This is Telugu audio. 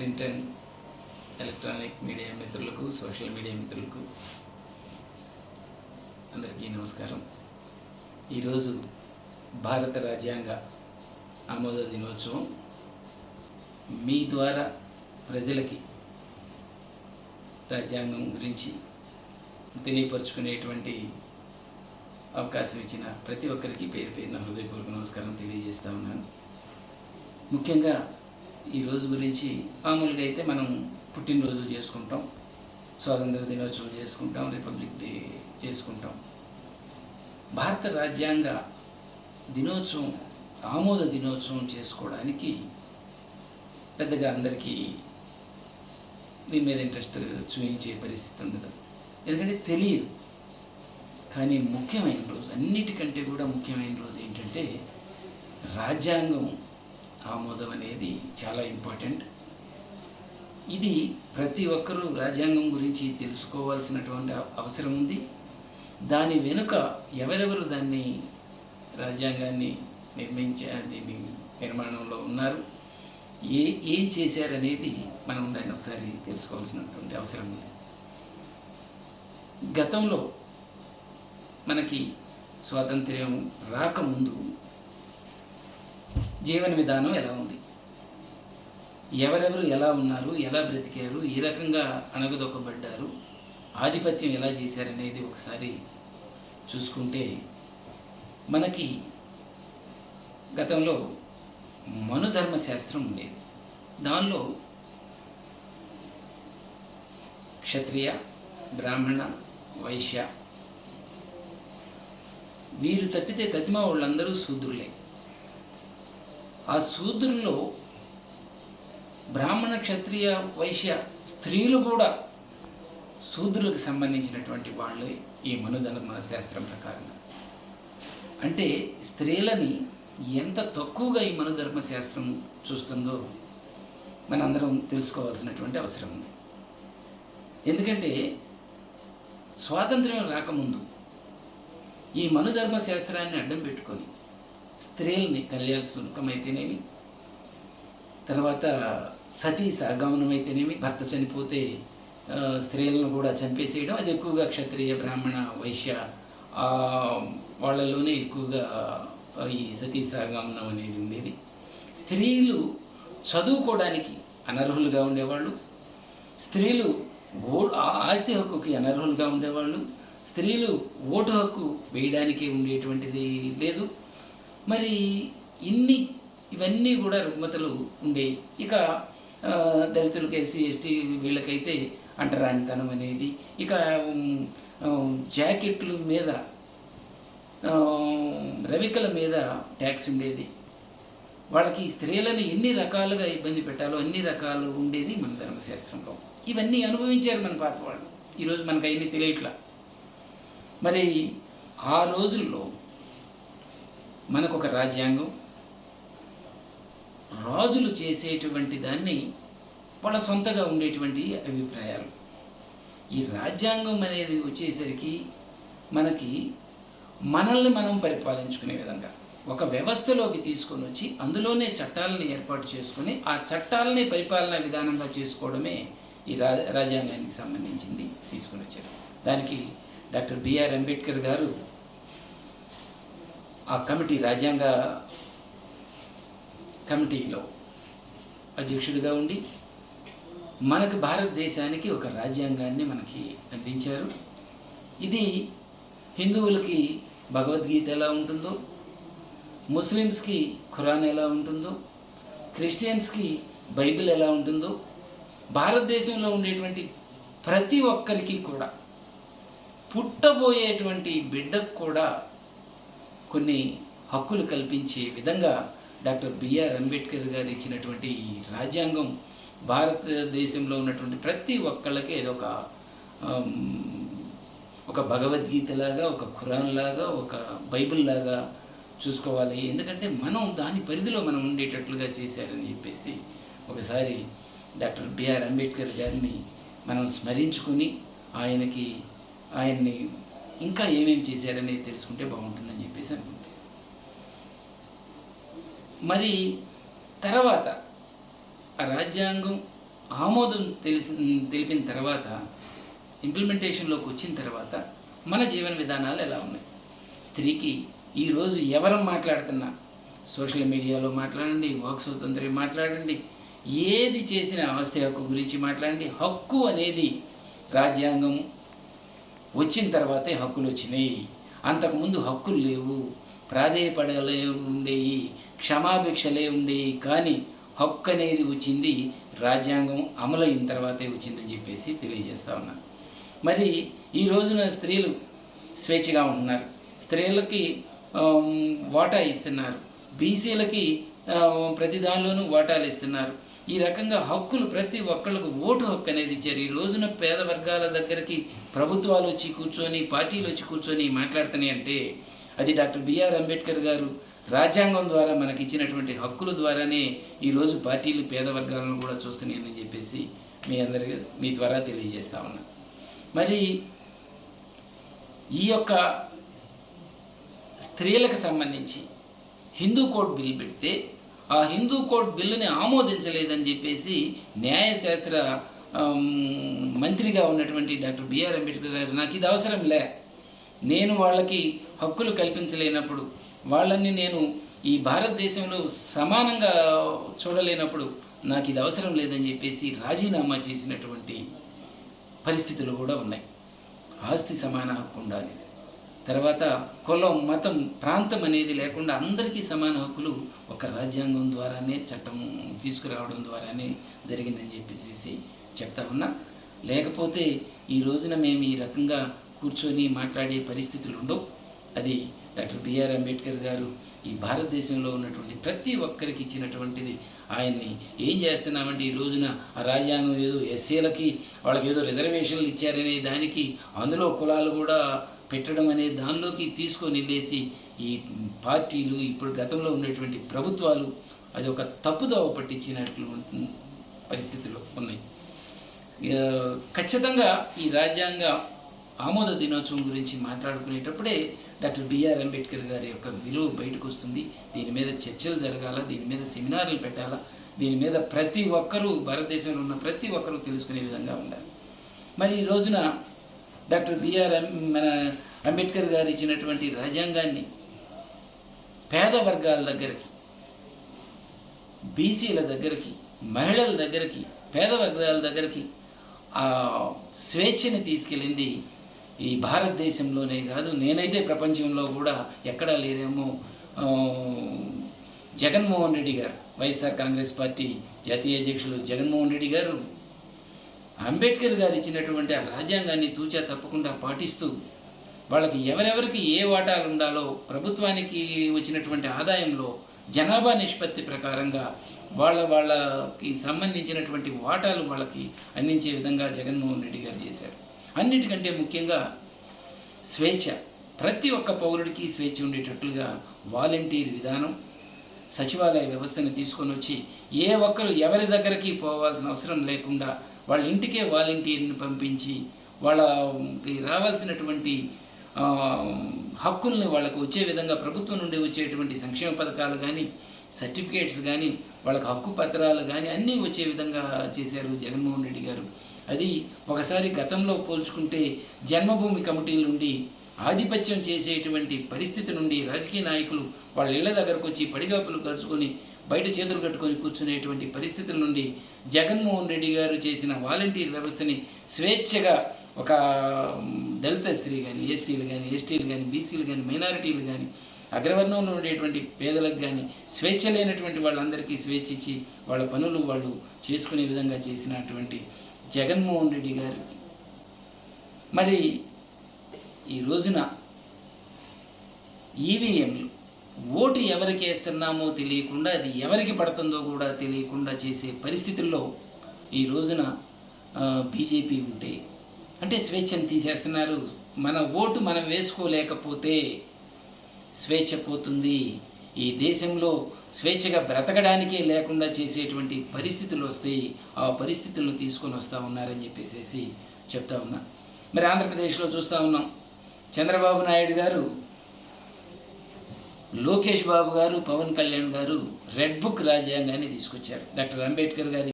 ప్రింట్ అండ్ ఎలక్ట్రానిక్ మీడియా మిత్రులకు సోషల్ మీడియా మిత్రులకు అందరికీ నమస్కారం. ఈరోజు భారత రాజ్యాంగ ఆమోద దినోత్సవం. మీ ద్వారా ప్రజలకి రాజ్యాంగం గురించి తెలియపరుచుకునేటువంటి అవకాశం ఇచ్చిన ప్రతి ఒక్కరికి పేరు పేరున హృదయపూర్వక నమస్కారం తెలియజేస్తా ఉన్నాను. ముఖ్యంగా ఈ రోజు గురించి మామూలుగా అయితే మనం పుట్టినరోజులు చేసుకుంటాం స్వాతంత్ర దినోత్సవం చేసుకుంటాం రిపబ్లిక్ డే చేసుకుంటాం. భారత రాజ్యాంగ దినోత్సవం ఆమోద దినోత్సవం చేసుకోవడానికి పెద్దగా అందరికీ దీని మీద ఇంట్రెస్ట్ చూపించే పరిస్థితి ఉండదు. ఎందుకంటే తెలియదు. కానీ ముఖ్యమైన రోజు అన్నిటికంటే కూడా ముఖ్యమైన రోజు ఏంటంటే రాజ్యాంగం ఆమోదం అనేది చాలా ఇంపార్టెంట్. ఇది ప్రతి ఒక్కరూ రాజ్యాంగం గురించి తెలుసుకోవాల్సినటువంటి అవసరం ఉంది. దాని వెనుక ఎవరెవరు దాన్ని రాజ్యాంగాన్ని నిర్మించే దీన్ని నిర్మాణంలో ఉన్నారు? ఏ ఏం చేశారనేది మనం దాన్ని ఒకసారి తెలుసుకోవాల్సినటువంటి అవసరం ఉంది. గతంలో మనకి స్వాతంత్ర్యం రాకముందు జీవన విధానం ఎలా ఉంది? ఎవరెవరు ఎలా ఉన్నారు? ఎలా బ్రతికారు? ఏ రకంగా అణగదొక్కబడ్డారు. ఆధిపత్యం ఎలా చేశారనేది ఒకసారి చూసుకుంటే మనకి గతంలో మనుధర్మ శాస్త్రం ఉండేది. దానిలో క్షత్రియ బ్రాహ్మణ వైశ్య వీరు తప్పితే తతిమ వాళ్ళందరూ శూద్రులే. ఆ శూద్రుల్లో బ్రాహ్మణ క్షత్రియ వైశ్య స్త్రీలు కూడా శూద్రులకు సంబంధించినటువంటి వాళ్ళే ఈ మనుధర్మ శాస్త్రం ప్రకారంగా అంటే స్త్రీలని ఎంత తక్కువగా ఈ మనుధర్మ శాస్త్రం చూస్తుందో మనందరం తెలుసుకోవాల్సినటువంటి అవసరం ఉంది. ఎందుకంటే స్వాతంత్ర్యం రాకముందు ఈ మనుధర్మ శాస్త్రాన్ని అడ్డం పెట్టుకొని స్త్రీలని కళ్యాణ శుల్కం అయితేనేమి తర్వాత సతీ సహగమనం అయితేనేమి భర్త చనిపోతే స్త్రీలను కూడా చంపేసేయడం అది ఎక్కువగా క్షత్రియ బ్రాహ్మణ వైశ్య వాళ్ళలోనే ఎక్కువగా ఈ సతీ సహగమనం అనేది ఉండేది. స్త్రీలు చదువుకోవడానికి అనర్హులుగా ఉండేవాళ్ళు. స్త్రీలు ఓ ఆ- ఆస్తి హక్కుకి అనర్హులుగా ఉండేవాళ్ళు. స్త్రీలు ఓటు హక్కు వేయడానికి ఉండేటువంటిది లేదు. మరి ఇన్ని ఇవన్నీ కూడా రుగ్మతలు ఉండేవి ఇక దళితులకు దళితులకి ఎస్సీ ఎస్టీ వీళ్ళకైతే అంటరానితనం అనేది ఇక జాకెట్లు జాకెట్ల మీద రవికల మీద ట్యాక్స్ ఉండేది. వాళ్ళకి స్త్రీలని ఎన్ని రకాలుగా ఇబ్బంది పెట్టాలో అన్ని రకాలు ఉండేది మన ధర్మశాస్త్రంలో. ఇవన్నీ అనుభవించారు మన పాత వాళ్ళు. ఈరోజు మనకు అవన్నీ తెలియట్లా. మరి ఆ రోజుల్లో మనకు ఒక రాజ్యాంగం. రాజులు చేసేటువంటి దాన్ని వాళ్ళ సొంతగా ఉండేటువంటి అభిప్రాయాలు. ఈ రాజ్యాంగం అనేది వచ్చేసరికి మనకి మనల్ని మనం పరిపాలించుకునే విధంగా ఒక వ్యవస్థలోకి తీసుకొని వచ్చి అందులోనే చట్టాలను ఏర్పాటు చేసుకొని ఆ చట్టాలని పరిపాలనా విధానంగా చేసుకోవడమే ఈ రా రాజ్యాంగానికి సంబంధించింది తీసుకుని వచ్చారు. దానికి డాక్టర్ బిఆర్ అంబేద్కర్ గారు ఆ కమిటీ రాజ్యాంగ కమిటీలో అధ్యక్షుడిగా ఉండి మనకు భారతదేశానికి ఒక రాజ్యాంగాన్ని మనకి అందించారు. ఇది హిందువులకి భగవద్గీత ఎలా ఉంటుందో ముస్లిమ్స్కి ఖురాన్ ఎలా ఉంటుందో క్రిస్టియన్స్కి బైబిల్ ఎలా ఉంటుందో భారతదేశంలో ఉండేటువంటి ప్రతి ఒక్కరికి కూడా పుట్టబోయేటువంటి బిడ్డకు కూడా కొన్ని హక్కులు కల్పించే విధంగా డాక్టర్ బిఆర్ అంబేద్కర్ గారు ఇచ్చినటువంటి ఈ రాజ్యాంగం భారతదేశంలో ఉన్నటువంటి ప్రతి ఒక్కళ్ళకి ఏదో ఒక ఒక భగవద్గీత లాగా ఒక ఖురాన్ లాగా ఒక బైబిల్ లాగా చూసుకోవాలి. ఎందుకంటే మనం దాని పరిధిలో మనం ఉండేటట్లుగా చేశారని చెప్పేసి ఒకసారి డాక్టర్ బిఆర్ అంబేద్కర్ గారిని మనం స్మరించుకుని ఆయనకి ఆయన్ని ఇంకా ఏమేమి చేశారనేది తెలుసుకుంటే బాగుంటుందని చెప్పేసి అనుకుంటే మరి తర్వాత ఆ రాజ్యాంగం ఆమోదం తెలిసి తెలిపిన తర్వాత ఇంప్లిమెంటేషన్లోకి వచ్చిన తర్వాత మన జీవన విధానాలు ఎలా ఉన్నాయి? స్త్రీకి ఈరోజు ఎవరు మాట్లాడుతున్నా? సోషల్ మీడియాలో మాట్లాడండి వాక్ స్వతంత్రం మాట్లాడండి ఏది చేసిన ఆస్తి హక్కు గురించి మాట్లాడండి హక్కు అనేది రాజ్యాంగం వచ్చిన తర్వాతే హక్కులు వచ్చినాయి. అంతకుముందు హక్కులు లేవు. ప్రాధేయపడలే ఉండేవి క్షమాభిక్షలే ఉండేవి కానీ హక్కు అనేది వచ్చింది. రాజ్యాంగం అమలైన తర్వాతే వచ్చిందని చెప్పేసి తెలియజేస్తా ఉన్నాను మరి ఈ రోజున స్త్రీలు స్వేచ్ఛగా ఉంటున్నారు. స్త్రీలకి ఓటా వాటా ఇస్తున్నారు. బీసీలకి ప్రతి దానిలోనూ వాటాలు ఇస్తున్నారు. ఈ రకంగా హక్కులు ప్రతి ఒక్కళ్ళకు ఓటు హక్కు అనేది ఇచ్చారు. ఈ రోజున పేద వర్గాల దగ్గరికి ప్రభుత్వాలు వచ్చి కూర్చొని పార్టీలు వచ్చి కూర్చొని మాట్లాడుతున్నాయి అంటే అది డాక్టర్ బిఆర్ అంబేద్కర్ గారు రాజ్యాంగం ద్వారా మనకి ఇచ్చినటువంటి హక్కుల ద్వారానే ఈరోజు పార్టీలు పేద వర్గాలను కూడా చూస్తున్నాయని చెప్పేసి మీ అందరికీ మీ ద్వారా తెలియజేస్తా ఉన్నా. మరి ఈ యొక్క స్త్రీలకు సంబంధించి హిందూ కోడ్ బిల్ పెడితే ఆ హిందూ కోడ్ బిల్లుని ఆమోదించలేదని చెప్పేసి న్యాయశాస్త్ర మంత్రిగా ఉన్నటువంటి డాక్టర్ బిఆర్ అంబేద్కర్ గారు నాకు ఇది అవసరం లే. నేను వాళ్ళకి హక్కులు కల్పించలేనప్పుడు వాళ్ళని నేను ఈ భారతదేశంలో సమానంగా చూడలేనప్పుడు నాకు ఇది అవసరం లేదని చెప్పేసి రాజీనామా చేసినటువంటి పరిస్థితులు కూడా ఉన్నాయి. ఆస్తి సమాన హక్కు ఉండాలి. తర్వాత కులం మతం ప్రాంతం అనేది లేకుండా అందరికీ సమాన హక్కులు ఒక రాజ్యాంగం ద్వారానే చట్టం తీసుకురావడం ద్వారానే జరిగిందని చెప్పేసి చెప్తా ఉన్నా. లేకపోతే ఈ రోజున మేము ఈ రకంగా కూర్చొని మాట్లాడే పరిస్థితులు ఉండవు. అది డాక్టర్ బిఆర్ అంబేద్కర్ గారు ఈ భారతదేశంలో ఉన్నటువంటి ప్రతి ఒక్కరికి ఇచ్చినటువంటిది. ఆయన్ని ఏం చేస్తున్నామంటే ఈ రోజున ఆ రాజ్యాంగం ఏదో ఎస్సీలకి వాళ్ళకి ఏదో రిజర్వేషన్లు ఇచ్చారనే దానికి అందులో కులాలు కూడా పెట్టడం అనే దానిలోకి తీసుకొని వెళ్ళేసి ఈ పార్టీలు ఇప్పుడు గతంలో ఉన్నటువంటి ప్రభుత్వాలు అది ఒక తప్పుదోవ పట్టించినట్లు పరిస్థితులు ఉన్నాయి. ఖచ్చితంగా ఈ రాజ్యాంగ ఆమోద దినోత్సవం గురించి మాట్లాడుకునేటప్పుడే డాక్టర్ బిఆర్ అంబేద్కర్ గారి యొక్క విలువ బయటకు వస్తుంది. దీని మీద చర్చలు జరగాల దీని మీద సెమినార్లు పెట్టాలా దీని మీద ప్రతి ఒక్కరూ భారతదేశంలో ఉన్న ప్రతి ఒక్కరూ తెలుసుకునే విధంగా ఉండాలి. మరి ఈ రోజున డాక్టర్ బిఆర్ మన అంబేద్కర్ గారు ఇచ్చినటువంటి రాజ్యాంగాన్ని పేద వర్గాల దగ్గరికి బీసీల దగ్గరికి మహిళల దగ్గరికి పేద వర్గాల దగ్గరికి ఆ స్వేచ్ఛని తీసుకెళ్ళింది ఈ భారతదేశంలోనే కాదు. నేనైతే ప్రపంచంలో కూడా ఎక్కడా లేరేమో జగన్మోహన్ రెడ్డి గారు వైఎస్ఆర్ కాంగ్రెస్ పార్టీ జాతీయ అధ్యక్షులు జగన్మోహన్ రెడ్డి గారు అంబేద్కర్ గారు ఇచ్చినటువంటి ఆ రాజ్యాంగాన్ని తూచా తప్పకుండా పాటిస్తూ వాళ్ళకి ఎవరెవరికి ఏ వాటాలు ఉండాలో ప్రభుత్వానికి వచ్చినటువంటి ఆదాయంలో జనాభా నిష్పత్తి ప్రకారంగా వాళ్ళ వాళ్ళకి సంబంధించినటువంటి వాటాలు వాళ్ళకి అందించే విధంగా జగన్మోహన్ రెడ్డి గారు చేశారు. అన్నిటికంటే ముఖ్యంగా స్వేచ్ఛ. ప్రతి ఒక్క పౌరుడికి స్వేచ్ఛ ఉండేటట్లుగా వాలంటీర్ విధానం సచివాలయ వ్యవస్థను తీసుకొని వచ్చి ఏ ఒక్కరు ఎవరి దగ్గరికి పోవాల్సిన అవసరం లేకుండా వాళ్ళ ఇంటికే వాలంటీర్ని పంపించి వాళ్ళకి రావాల్సినటువంటి హక్కుల్ని వాళ్ళకు వచ్చే విధంగా ప్రభుత్వం నుండి వచ్చేటువంటి సంక్షేమ పథకాలు కానీ సర్టిఫికేట్స్ కానీ వాళ్ళకి హక్కు పత్రాలు కానీ అన్నీ వచ్చే విధంగా చేశారు జగన్మోహన్ రెడ్డి గారు. అది ఒకసారి గతంలో పోల్చుకుంటే జన్మభూమి కమిటీల నుండి ఆధిపత్యం చేసేటువంటి పరిస్థితి నుండి రాజకీయ నాయకులు వాళ్ళ ఇళ్ళ దగ్గరకు వచ్చి పడిగాపులు కలుసుకొని బయట చేతులు కట్టుకొని కూర్చునేటువంటి పరిస్థితుల నుండి జగన్మోహన్ రెడ్డి గారు చేసిన వాలంటీర్ వ్యవస్థని స్వేచ్ఛగా ఒక దళిత స్త్రీ కానీ ఎస్సీలు కానీ ఎస్టీలు కానీ బీసీలు కానీ మైనారిటీలు కానీ అగ్రవర్ణంలో ఉండేటువంటి పేదలకు కానీ స్వేచ్ఛ లేనటువంటి వాళ్ళందరికీ స్వేచ్ఛ ఇచ్చి వాళ్ళ పనులు వాళ్ళు చేసుకునే విధంగా చేసినటువంటి జగన్మోహన్ రెడ్డి గారికి మరి ఈ రోజున ఈవీఎంలు ఓటు ఎవరికి వేస్తున్నామో తెలియకుండా అది ఎవరికి పడుతుందో కూడా తెలియకుండా చేసే పరిస్థితుల్లో ఈ రోజున బీజేపీ ఉంటే అంటే స్వేచ్ఛను తీసేస్తున్నారు. మన ఓటు మనం వేసుకోలేకపోతే స్వేచ్ఛ పోతుంది. ఈ దేశంలో స్వేచ్ఛగా బ్రతకడానికే లేకుండా చేసేటువంటి పరిస్థితులు వస్తాయి ఆ పరిస్థితులను తీసుకొని వస్తూ ఉన్నారని చెప్పేసి చెప్తా ఉన్నా. మరి ఆంధ్రప్రదేశ్లో చూస్తూ ఉన్నాం. చంద్రబాబు నాయుడు గారు లోకేష్ బాబు గారు పవన్ కళ్యాణ్ గారు రెడ్ బుక్ రాజ్యాంగాన్ని తీసుకొచ్చారు. డాక్టర్ అంబేద్కర్ గారి